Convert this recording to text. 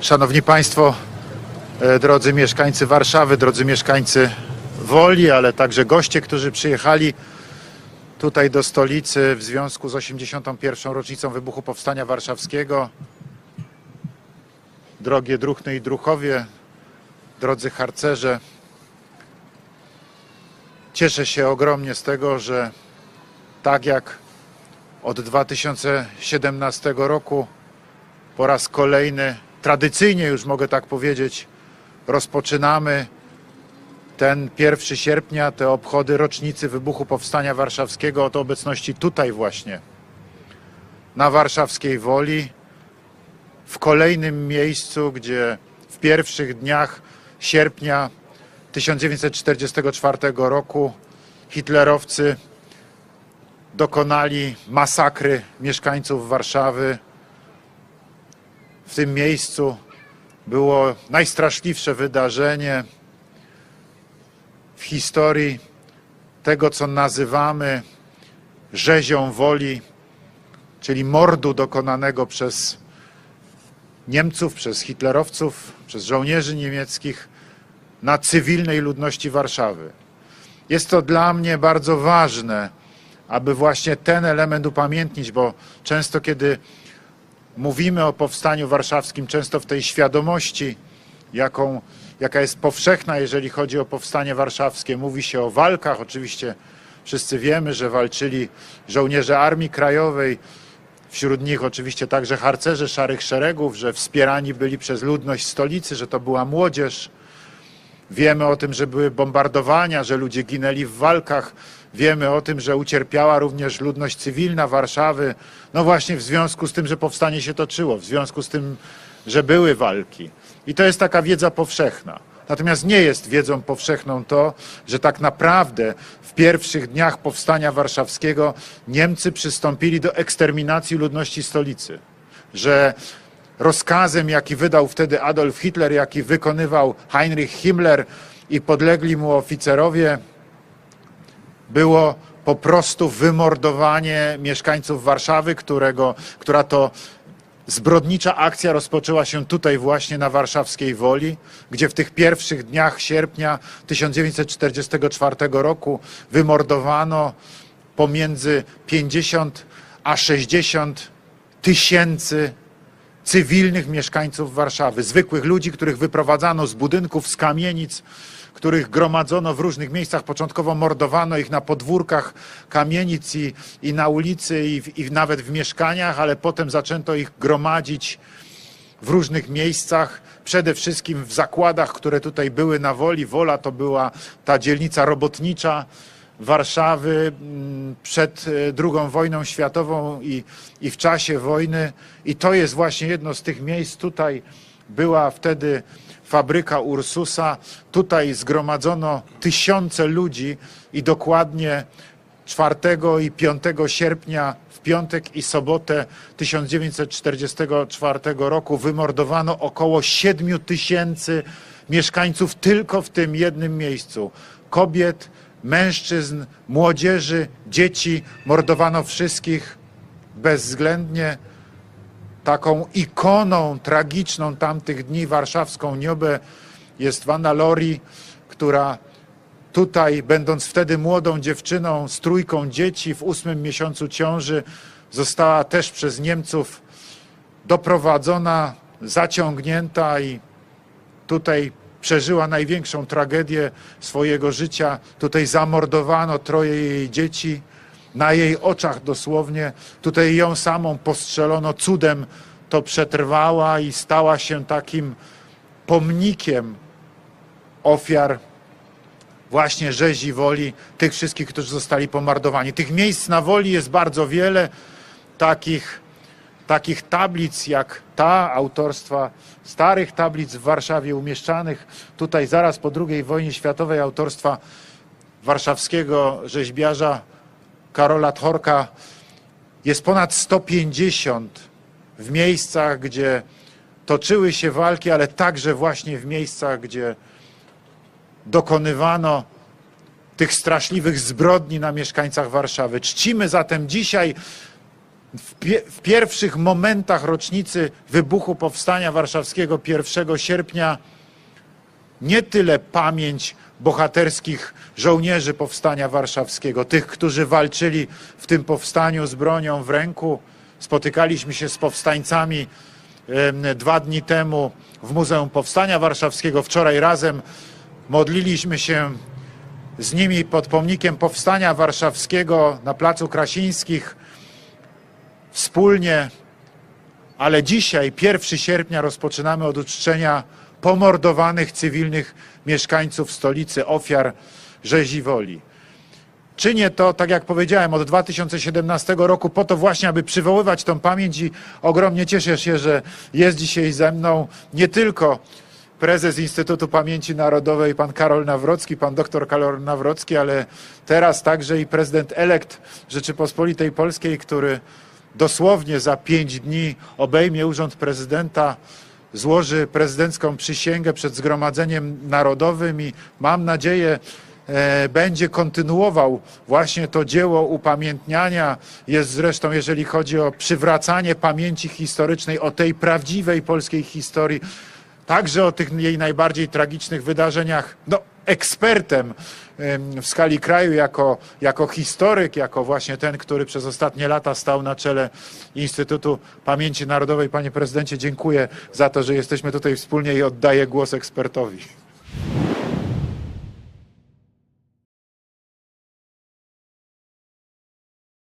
Szanowni Państwo, e, drodzy mieszkańcy Warszawy, drodzy mieszkańcy Woli, ale także goście, którzy przyjechali tutaj do stolicy w związku z 81. rocznicą wybuchu Powstania Warszawskiego. Drogie Druchny i Druchowie, drodzy harcerze, cieszę się ogromnie z tego, że tak jak od 2017 roku po raz kolejny, tradycyjnie już mogę tak powiedzieć, rozpoczynamy ten 1 sierpnia, te obchody rocznicy wybuchu Powstania Warszawskiego od obecności tutaj właśnie, na warszawskiej Woli, w kolejnym miejscu, gdzie w pierwszych dniach sierpnia 1944 roku hitlerowcy dokonali masakry mieszkańców Warszawy. W tym miejscu było najstraszliwsze wydarzenie w historii tego, co nazywamy rzezią woli, czyli mordu dokonanego przez Niemców, przez hitlerowców, przez żołnierzy niemieckich na cywilnej ludności Warszawy. Jest to dla mnie bardzo ważne, aby właśnie ten element upamiętnić, bo często kiedy mówimy o powstaniu warszawskim, często w tej świadomości, jaką, jaka jest powszechna, jeżeli chodzi o powstanie warszawskie, mówi się o walkach. Oczywiście wszyscy wiemy, że walczyli żołnierze Armii Krajowej, wśród nich oczywiście także harcerze Szarych Szeregów, że wspierani byli przez ludność stolicy, że to była młodzież. Wiemy o tym, że były bombardowania, że ludzie ginęli w walkach. Wiemy o tym, że ucierpiała również ludność cywilna Warszawy. No właśnie w związku z tym, że powstanie się toczyło, w związku z tym, że były walki. I to jest taka wiedza powszechna. Natomiast nie jest wiedzą powszechną to, że tak naprawdę w pierwszych dniach powstania warszawskiego Niemcy przystąpili do eksterminacji ludności stolicy. Że rozkazem, jaki wydał wtedy Adolf Hitler, jaki wykonywał Heinrich Himmler i podlegli mu oficerowie, było po prostu wymordowanie mieszkańców Warszawy, którego, która to zbrodnicza akcja rozpoczęła się tutaj właśnie na warszawskiej Woli, gdzie w tych pierwszych dniach sierpnia 1944 roku wymordowano pomiędzy 50 a 60 tysięcy cywilnych mieszkańców Warszawy, zwykłych ludzi, których wyprowadzano z budynków, z kamienic, których gromadzono w różnych miejscach. Początkowo mordowano ich na podwórkach kamienic i, i na ulicy, i, w- i nawet w mieszkaniach, ale potem zaczęto ich gromadzić w różnych miejscach, przede wszystkim w zakładach, które tutaj były na Woli. Wola to była ta dzielnica robotnicza Warszawy mm, przed e, II wojną światową i, i w czasie wojny. I to jest właśnie jedno z tych miejsc. Tutaj była wtedy fabryka Ursusa. Tutaj zgromadzono tysiące ludzi i dokładnie 4 i 5 sierpnia, w piątek i sobotę 1944 roku wymordowano około 7 tysięcy mieszkańców tylko w tym jednym miejscu. Kobiet, mężczyzn, młodzieży, dzieci, mordowano wszystkich bezwzględnie. Taką ikoną tragiczną tamtych dni warszawską niobę jest Wanna Lori, która tutaj, będąc wtedy młodą dziewczyną z trójką dzieci w ósmym miesiącu ciąży, została też przez Niemców doprowadzona, zaciągnięta i tutaj przeżyła największą tragedię swojego życia. Tutaj zamordowano troje jej dzieci, na jej oczach dosłownie. Tutaj ją samą postrzelono, cudem to przetrwała i stała się takim pomnikiem ofiar właśnie rzezi woli tych wszystkich, którzy zostali pomordowani. Tych miejsc na woli jest bardzo wiele, takich, takich tablic jak ta autorstwa, starych tablic w Warszawie umieszczanych tutaj zaraz po II wojnie światowej autorstwa warszawskiego rzeźbiarza Karola Tchorka jest ponad 150 w miejscach, gdzie toczyły się walki, ale także właśnie w miejscach, gdzie dokonywano tych straszliwych zbrodni na mieszkańcach Warszawy. Czcimy zatem dzisiaj w, pie, w pierwszych momentach rocznicy wybuchu Powstania Warszawskiego 1 sierpnia nie tyle pamięć bohaterskich żołnierzy Powstania Warszawskiego, tych, którzy walczyli w tym powstaniu z bronią w ręku. Spotykaliśmy się z powstańcami dwa dni temu w Muzeum Powstania Warszawskiego. Wczoraj razem modliliśmy się z nimi pod pomnikiem Powstania Warszawskiego na Placu Krasińskich wspólnie, ale dzisiaj, 1 sierpnia, rozpoczynamy od uczczenia pomordowanych cywilnych mieszkańców stolicy, ofiar rzezi woli. Czynię to, tak jak powiedziałem, od 2017 roku po to właśnie, aby przywoływać tą pamięć i ogromnie cieszę się, że jest dzisiaj ze mną nie tylko prezes Instytutu Pamięci Narodowej, pan Karol Nawrocki, pan doktor Karol Nawrocki, ale teraz także i prezydent elekt Rzeczypospolitej Polskiej, który dosłownie za pięć dni obejmie urząd prezydenta, złoży prezydencką przysięgę przed Zgromadzeniem Narodowym i mam nadzieję, e, będzie kontynuował właśnie to dzieło upamiętniania. Jest zresztą, jeżeli chodzi o przywracanie pamięci historycznej, o tej prawdziwej polskiej historii, także o tych jej najbardziej tragicznych wydarzeniach, no, ekspertem em, w skali kraju, jako, jako historyk, jako właśnie ten, który przez ostatnie lata stał na czele Instytutu Pamięci Narodowej. Panie prezydencie, dziękuję za to, że jesteśmy tutaj wspólnie i oddaję głos ekspertowi.